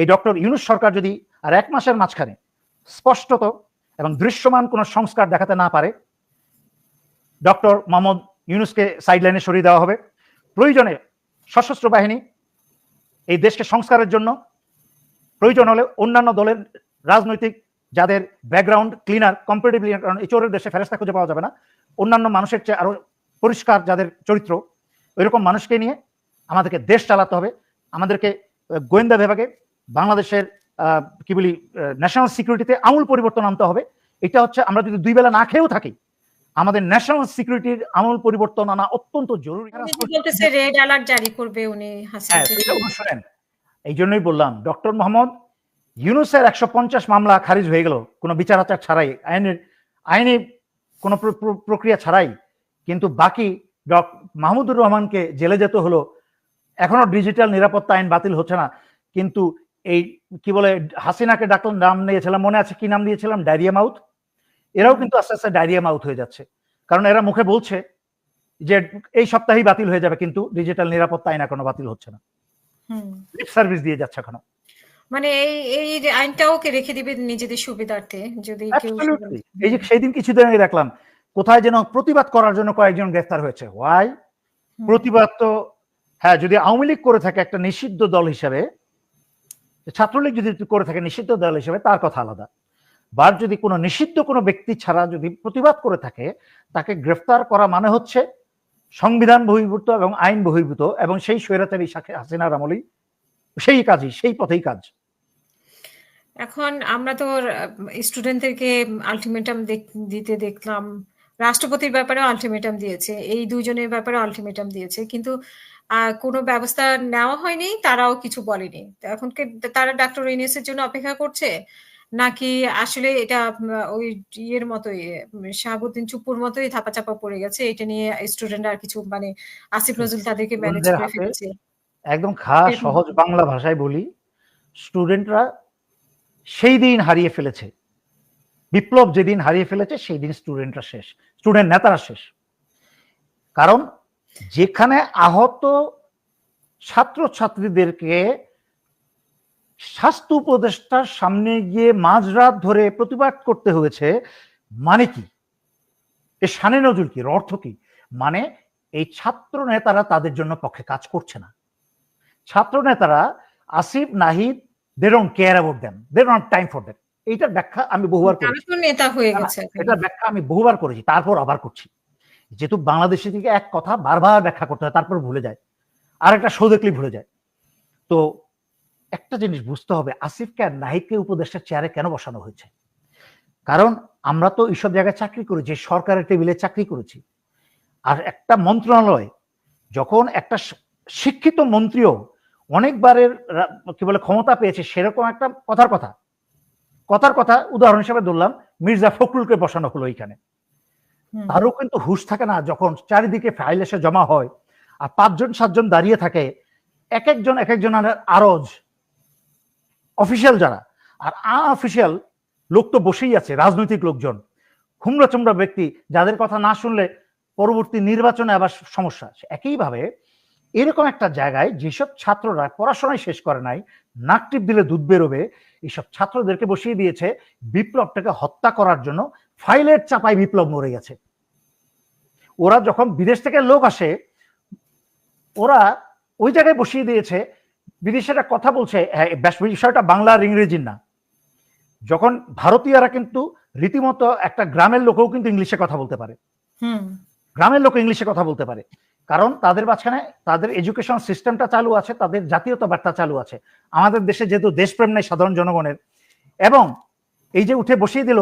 এই ডক্টর ইউনুস সরকার যদি আর এক মাসের মাঝখানে স্পষ্টত এবং দৃশ্যমান কোনো সংস্কার দেখাতে না পারে, ডক্টর মোহাম্মদ ইউনুসকে সাইডলাইনে সরিয়ে দেওয়া হবে। প্রয়োজনে সশস্ত্র বাহিনী এই দেশকে সংস্কারের জন্য প্রয়োজন হলে অন্যান্য দলের রাজনৈতিক যাদের ব্যাকগ্রাউন্ড ক্লিনার কম্পারেটিভলি কারণ এই চোরের দেশে ফেরস্তা খুঁজে পাওয়া যাবে না, অন্যান্য মানুষের চেয়ে আরও পরিষ্কার যাদের চরিত্র, ওইরকম মানুষকে নিয়ে আমাদেরকে দেশ চালাতে হবে। আমাদেরকে গোয়েন্দা বিভাগে বাংলাদেশের কি বলি ন্যাশনাল সিকিউরিটিতে আমূল পরিবর্তন আনতে হবে। এটা হচ্ছে আমরা যদি দুই বেলা না খেয়েও থাকি আমাদের ন্যাশনাল সিকিউরিটির আমূল পরিবর্তন আনা অত্যন্ত জরুরি। উনি তো বলতেছে রেড অ্যালার্ট জারি করবে উনি হ্যাঁ শোনেন। এই জন্যই বললাম ডক্টর মোহাম্মদ ইউনুসের একশো পঞ্চাশ মামলা খারিজ হয়ে গেল। কোনো বিচার আচার ছাড়াই আইনের আইনি কোনো প্র- প্র- প্রক্রিয়া ছাড়াই। কিন্তু বাকি মাহমুদুর রহমানকে জেলে যেতে হলো। এখনও ডিজিটাল নিরাপত্তা আইন বাতিল হচ্ছে না। কিন্তু এই কি বলে হাসিনাকে ডাকলাম নাম নিয়েছিলাম মনে আছে কি নাম দিয়েছিলাম? Diarrhoea mouth? এরাও কিন্তু আস্তে আস্তে ডায়রিয়া মাউথ হয়ে যাচ্ছে। কারণ এরা মুখে বলছে যে এই সপ্তাহেই বাতিল হয়ে যাবে কিন্তু ডিজিটাল নিরাপত্তা আইন এখনও বাতিল হচ্ছে না। লিপ সার্ভিস দিয়ে যাচ্ছে এখনও। মানে এই এই যে আইনটাও কে রেখে দিবে নিজেদের সুবিধার্থে যদি কেউ এই যে সেই দিন কিছুদিন আগে দেখলাম কোথায় যেন প্রতিবাদ করার জন্য কয়েকজন গ্রেফতার হয়েছে। ওয়াই প্রতিবাদ তো হ্যাঁ যদি আওয়ামী লীগ করে থাকে একটা নিষিদ্ধ দল হিসাবে ছাত্রলীগ যদি করে থাকে নিষিদ্ধ দল হিসেবে, তার কথা আলাদা। বা যদি কোনো নিষিদ্ধ কোনো ব্যক্তি ছাড়া যদি প্রতিবাদ করে থাকে, তাকে গ্রেফতার করা মানে হচ্ছে সংবিধান বহির্ভূত এবং আইন বহির্ভূত এবং সেই স্বৈরাচারী হাসিনার আমলেই সেই কাজই, সেই পথেই কাজ। এখন আমরা তো স্টুডেন্টদেরকে আলটিমেটাম দিতে দেখলাম। রাষ্ট্রপতির ব্যাপারে আলটিমেটাম দিয়েছে এই দুজনের ব্যাপারে আলটিমেটাম দিয়েছে কিন্তু কোনো ব্যবস্থা নেওয়া হয়নি তারাও কিছু বলেনি। এখন কি তারা ডাক্তার ইউনিসের জন্য অপেক্ষা করছে? নাকি আসলে এটা ওই ইয়ের মতোই শাহাবুদ্দিন চুপুর মতোই ধাপাচাপা পড়ে গেছে এটা নিয়ে স্টুডেন্ট আর কিছু মানে আসিফ নজরুল তাদেরকে ম্যানেজ করে ফেলেছে। একদম খাস সহজ বাংলা ভাষায় বলি স্টুডেন্টরা সেই দিন হারিয়ে ফেলেছে। বিপ্লব যেদিন হারিয়ে ফেলেছে সেই দিন স্টুডেন্টরা শেষ। স্টুডেন্ট নেতারা শেষ। কারণ যেখানে আহত ছাত্র ছাত্রীদেরকে স্বাস্থ্য উপদেষ্টার সামনে গিয়ে মাঝরাত ধরে প্রতিবাদ করতে হয়েছে মানে কি? এ সানে নজরুল কি? অর্থ কি? মানে এই ছাত্র নেতারা তাদের জন্য পক্ষে কাজ করছে না। ছাত্র নেতারা Asif, Nahid they don't care about them they don't time for them এইটার ব্যাখ্যা আমি বহুবার করেছি। নেতা হয়ে গেছে এটার ব্যাখ্যা আমি বহুবার করেছি তারপর আবার করছি। যেহেতু বাংলাদেশি থেকে এক কথা বারবার ব্যাখ্যা করতে হয় তারপর ভুলে যায়। আর একটা শো দেখলেই ভুলে যায়। তো একটা জিনিস বুঝতে হবে আসিফকে আর নাহিদকে উপদেষ্টার চেয়ারে কেন বসানো হয়েছে? কারণ আমরা তো এইসব জায়গায় চাকরি করেছি সরকারের টেবিলে চাকরি করেছি। আর একটা মন্ত্রণালয় যখন একটা শিক্ষিত মন্ত্রীও অনেকবারের কি বলে ক্ষমতা পেয়েছে সেরকম একটা কথার কথা। কথার কথা উদাহরণ হিসেবে ধরলাম মির্জা ফখরুলকে বসানো হলো এইখানে হুম। তারও কিন্তু হুশ থাকে না যখন চারিদিকে ফাইল এসে জমা হয় আর পাঁচজন সাতজন দাঁড়িয়ে থাকে এক একজন এক একজন আরজ অফিসিয়াল যারা। আর আনঅফিসিয়াল লোক তো বসেই আছে রাজনৈতিক লোকজন। হুমড়া চুমড়া ব্যক্তি যাদের কথা না শুনলে পরবর্তী নির্বাচনে আবার সমস্যা। একইভাবে এরকম একটা জায়গায় যেসব ছাত্ররা পড়াশোনায় শেষ করে নাই নাক টিপ দিলে দুধ বেরোবে এইসব ছাত্রদেরকে বসিয়ে দিয়েছে বিপ্লবটাকে হত্যা করার জন্য। ফাইলের চাপায় বিপ্লব মরে গেছে। ওরা যখন বিদেশ থেকে লোক আসে ওরা ওই জায়গায় বসিয়ে দিয়েছে বিদেশেরা কথা বলছে হ্যাঁ, বিষয়টা বাংলা আর ইংরেজির না। যখন ভারতীয়রা কিন্তু রীতিমতো একটা গ্রামের লোকেও কিন্তু ইংলিশে কথা বলতে পারে। হুম। গ্রামের লোক ইংলিশে কথা বলতে পারে। কারণ তাদের মাঝখানে তাদের এডুকেশন সিস্টেমটা চালু আছে তাদের জাতীয়তাবাদটা চালু আছে। আমাদের দেশে যেহেতু দেশপ্রেম নেই সাধারণ জনগণের এবং এই যে উঠে বসিয়ে দিল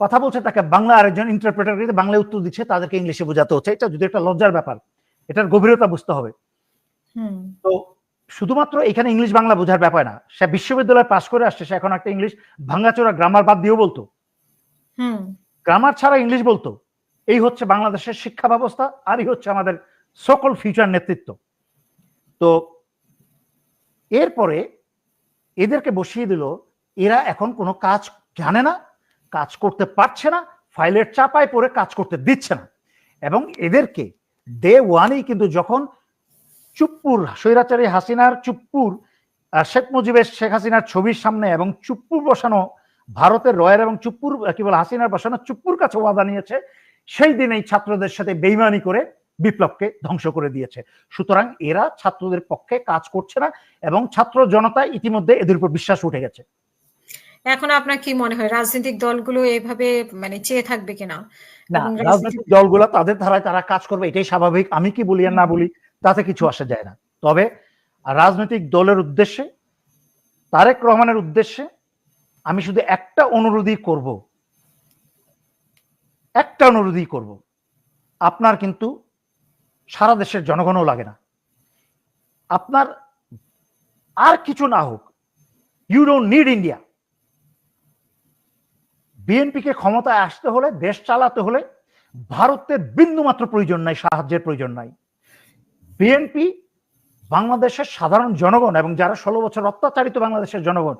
কথা বলছে তাকে বাংলা আরেকজন ইন্টারপ্রেটার বাংলায় উত্তর দিচ্ছে তাদেরকে ইংলিশে বোঝাতে হচ্ছে। এটা যদি একটা লজ্জার ব্যাপার এটার গভীরতা বুঝতে হবে। হুম। তো শুধুমাত্র এখানে ইংলিশ বাংলা বোঝার ব্যাপার না সে বিশ্ববিদ্যালয়ে পাশ করে আসছে সে এখন একটা ইংলিশ ভাঙ্গাচোরা গ্রামার বাদ দিয়েও বলতো। হুম। গ্রামার ছাড়া ইংলিশ বলতো। এই হচ্ছে বাংলাদেশের শিক্ষা ব্যবস্থা আর এই হচ্ছে আমাদের সকল ফিউচার নেতৃত্ব। তো এরপরে এদেরকে বসিয়ে দিল, এরা এখন কোনো কাজ জানে না, কাজ করতে পারছে না, ফাইলের চাপায় পড়ে কাজ করতে দিচ্ছে না। এবং এদেরকে ডে ওয়ানেই কিন্তু যখন চুপ্পুর, স্বৈরাচারী হাসিনার চুপ্পুর শেখ মুজিবের, শেখ হাসিনার ছবির সামনে এবং চুপ্পুর বসানো, ভারতের রয়ের এবং চুপ্পুর, কি বলে, হাসিনার বসানো চুপ্পুর কাছে ওয়াদা নিয়েছে, সেই দিন এই ছাত্রদের সাথে বেইমানি করে বিপ্লবকে ধ্বংস করে দিয়েছে। সুতরাং এরা ছাত্রদের পক্ষে কাজ করছে না এবং ছাত্র জনতা ইতিমধ্যে এদের উপর বিশ্বাস উঠে গেছে। এখন আপনার কি মনে হয় রাজনৈতিক দলগুলো এভাবে মানে চেয়ে থাকবে কিনা? না রাজনৈতিক- রাজনৈতিক দলগুলো তাদের ধারায় তারা কাজ করবে এটাই স্বাভাবিক। আমি কি বলি আর না বলি তাতে কিছু আসে যায় না। তবে রাজনৈতিক দলের উদ্দেশ্যে তারেক রহমানের উদ্দেশ্যে আমি শুধু একটা অনুরোধই করব। একটা অনুরোধই করব। আপনার কিন্তু সারা দেশের জনগণও লাগে না। আপনার আর কিছু না হোক ইউ ডোন্ট নিড ইন্ডিয়া বিএনপিকে ক্ষমতায় আসতে হলে, দেশ চালাতে হলে ভারতের বিন্দু মাত্র প্রয়োজন নাই, সাহায্যের প্রয়োজন নাই। বিএনপি বাংলাদেশের সাধারণ জনগণ এবং যারা ষোলো বছর অত্যাচারিত বাংলাদেশের জনগণ,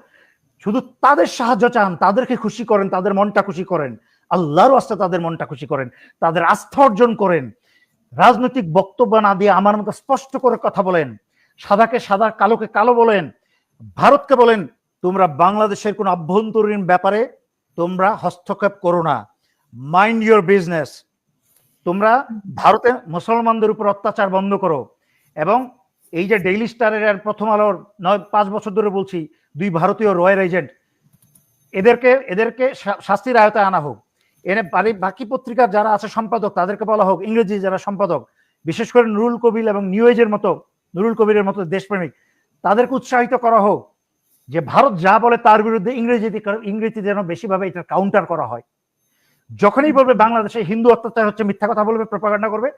শুধু তাদের সাহায্য চান, তাদেরকে খুশি করেন, তাদের মনটা খুশি করেন। আল্লাহর আস্তে তাদের মনটা খুশি করেন, তাদের আস্থা অর্জন করেন। রাজনৈতিক বক্তব্য না দিয়ে আমার মতো স্পষ্ট করে কথা বলেন, সাদাকে সাদা, কালোকে কালো বলেন, ভারতকে বলেন, তোমরা বাংলাদেশের কোন আভ্যন্তরীণ ব্যাপারে তোমরা হস্তক্ষেপ করো না। মাইন্ড ইউর বিজনেস তোমরা ভারতে মুসলমানদের উপর অত্যাচার বন্ধ করো। এবং এই যে ডেইলি স্টারের আর প্রথম আলোর নয়, পাঁচ বছর ধরে বলছি, দুই ভারতীয় রয়্যাল এজেন্ট এদেরকে এদেরকে শাস্তির আয়তায় আনা হোক। এনে বাড়ি- বাকি পত্রিকার যারা আছে সম্পাদক তাদেরকে বলা হোক ইংরেজি যারা সম্পাদক বিশেষ করে নুরুল কবির এবং নিউ এজের মতো নুরুল কবিরের মতো দেশপ্রেমিক তাদেরকে উৎসাহিত করা হোক যে ভারত যা বলে তার বিরুদ্ধে ইংরেজিতে ইংরেজি যেন বেশিভাবে এটা কাউন্টার করা হয়। যখনই বলবে বাংলাদেশে হিন্দু অত্যাচার হচ্ছে মিথ্যা কথা বলবে প্রপাগান্ডা করবে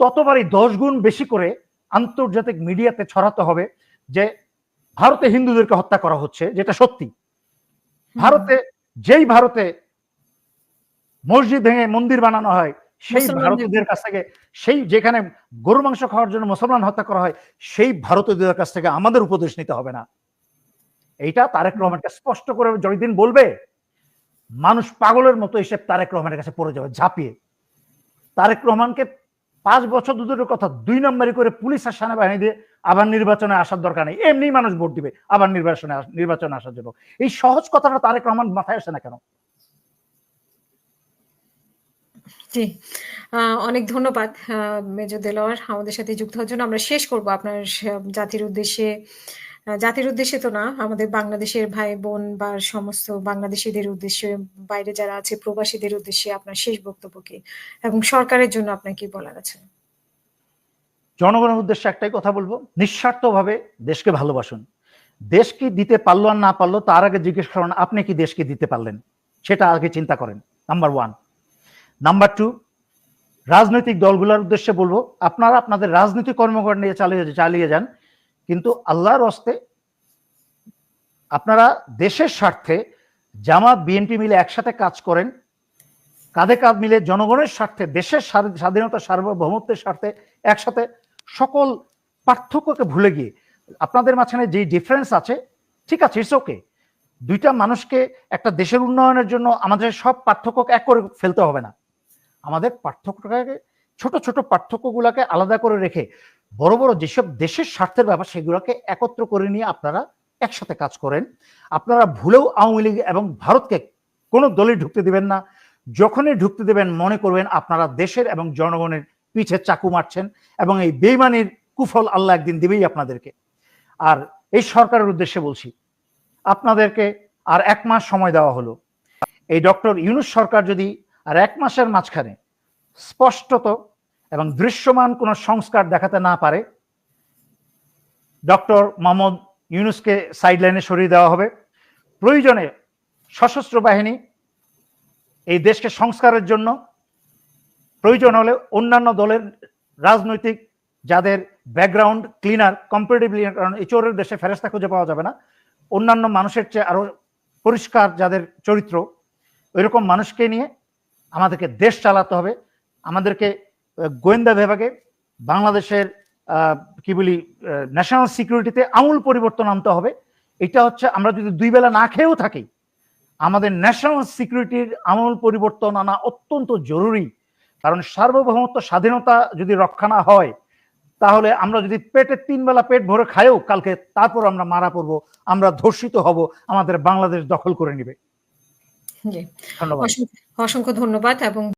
ততবারই দশ গুণ বেশি করে আন্তর্জাতিক মিডিয়াতে ছড়াতে হবে যে ভারতে হিন্দুদেরকে হত্যা করা হচ্ছে যেটা সত্যি। ভারতে যেই ভারতে মসজিদ ভেঙে মন্দির বানানো হয় সেই ভারতীয়দের কাছ থেকে সেই যেখানে গরু মাংস খাওয়ার জন্য মুসলমান হত্যা করা হয় সেই ভারতীয়দের কাছ থেকে আমাদের উপদেশ নিতে হবে না। এইটা তারেক রহমানকে স্পষ্ট করে যতদিন বলবে মানুষ পাগলের মতো এসে তারেক রহমানের কাছে পড়ে যাবে ঝাঁপিয়ে। তারেক রহমানকে পাঁচ বছর দুটোর কথা দুই নম্বরই করে পুলিশ আর সেনাবাহিনী দিয়ে আবার নির্বাচনে আসার দরকার নেই। এমনি মানুষ ভোট দিবে আবার নির্বাচনে নির্বাচনে আসার জন্য। এই সহজ কথাটা তারেক রহমান মাথায় আসে না কেন? জি। অনেক ধন্যবাদ মেজর দেলোয়ার আমাদের সাথে যুক্ত হওয়ার জন্য। আমরা শেষ করব আপনার জাতির উদ্দেশ্যে। জাতির উদ্দেশ্যে তো না, আমাদের বাংলাদেশের ভাই বোন বা সমস্ত বাংলাদেশিদের উদ্দেশ্যে, বাইরে যারা আছে, প্রবাসীদের উদ্দেশ্যে আপনার শেষ বক্তব্য কি এবং সরকারের জন্য আপনার কি বলার আছে? জনগণের উদ্দেশ্যে একটাই কথা বলব, নিঃস্বার্থভাবে দেশকে ভালোবাসুন। দেশ কি দিতে পারল আর না পারল, তার আগে জিজ্ঞেস করুন, আপনি কি দেশকে দিতে পারলেন? সেটা আগে চিন্তা করেন নাম্বার ওয়ান নাম্বার টু রাজনৈতিক দলগুলোর উদ্দেশ্যে বলব, আপনারা আপনাদের রাজনৈতিক কর্মকাণ্ড নিয়ে চালিয়ে চালিয়ে যান, কিন্তু আল্লাহর হস্তে আপনারা দেশের স্বার্থে জামাত, বিএনপি মিলে একসাথে কাজ করেন, কাঁধে কাঁধ মিলে জনগণের স্বার্থে, দেশের স্বাধীনতা, সার্বভৌমত্বের স্বার্থে একসাথে সকল পার্থক্যকে ভুলে গিয়ে, আপনাদের মাঝখানে যে ডিফারেন্স আছে, ঠিক আছে ইটস ওকে দুইটা মানুষকে একটা দেশের উন্নয়নের জন্য আমাদের সব পার্থক্যকে এক করে ফেলতে হবে না। আমাদের পার্থক্যটাকে, ছোট ছোট পার্থক্যগুলোকে আলাদা করে রেখে বড় বড় যেসব দেশের স্বার্থের ব্যাপার সেগুলোকে একত্র করে নিয়ে আপনারা একসাথে কাজ করেন। আপনারা ভুলেও আওয়ামী লীগ এবং ভারতকে কোনো দলে ঢুকতে দিবেন না। যখনই ঢুকতে দেবেন, মনে করবেন আপনারা দেশের এবং জনগণের পিছে চাকু মারছেন এবং এই বেইমানির কুফল আল্লাহ একদিন দিবেই আপনাদেরকে। আর এই সরকারের উদ্দেশ্যে বলছি, আপনাদেরকে আর এক মাস সময় দেওয়া হলো। এই ডক্টর ইউনুস সরকার যদি আর এক মাসের মাঝখানে স্পষ্টত এবং দৃশ্যমান কোনো সংস্কার দেখাতে না পারে, ডক্টর মোহাম্মদ ইউনুসকে সাইডলাইনে সরিয়ে দেওয়া হবে। প্রয়োজনে সশস্ত্র বাহিনী এই দেশকে সংস্কারের জন্য, প্রয়োজন হলে অন্যান্য দলের রাজনৈতিক যাদের ব্যাকগ্রাউন্ড ক্লিনার কম্পারেটিভলি কারণ এই চোরের দেশে ফেরেস্তা খুঁজে পাওয়া যাবে না, অন্যান্য মানুষের চেয়ে আরও পরিষ্কার যাদের চরিত্র, ওইরকম মানুষকে নিয়ে আমাদেরকে দেশ চালাতে হবে। আমাদেরকে গোয়েন্দা বিভাগে বাংলাদেশের কি বলি ন্যাশনাল সিকিউরিটিতে আমূল পরিবর্তন আনতে হবে। এটা হচ্ছে আমরা যদি দুই বেলা না খেয়েও থাকি, আমাদের ন্যাশনাল সিকিউরিটির আমূল পরিবর্তন আনা অত্যন্ত জরুরি। কারণ সার্বভৌমত্ব, স্বাধীনতা যদি রক্ষা না হয়, তাহলে আমরা যদি পেটে তিন বেলা পেট ভরে খাইও, কালকে তারপর আমরা মারা পড়ব, আমরা ধর্ষিত হব, আমাদের বাংলাদেশ দখল করে নিবে। জি। অসংখ্য অসংখ্য ধন্যবাদ এবং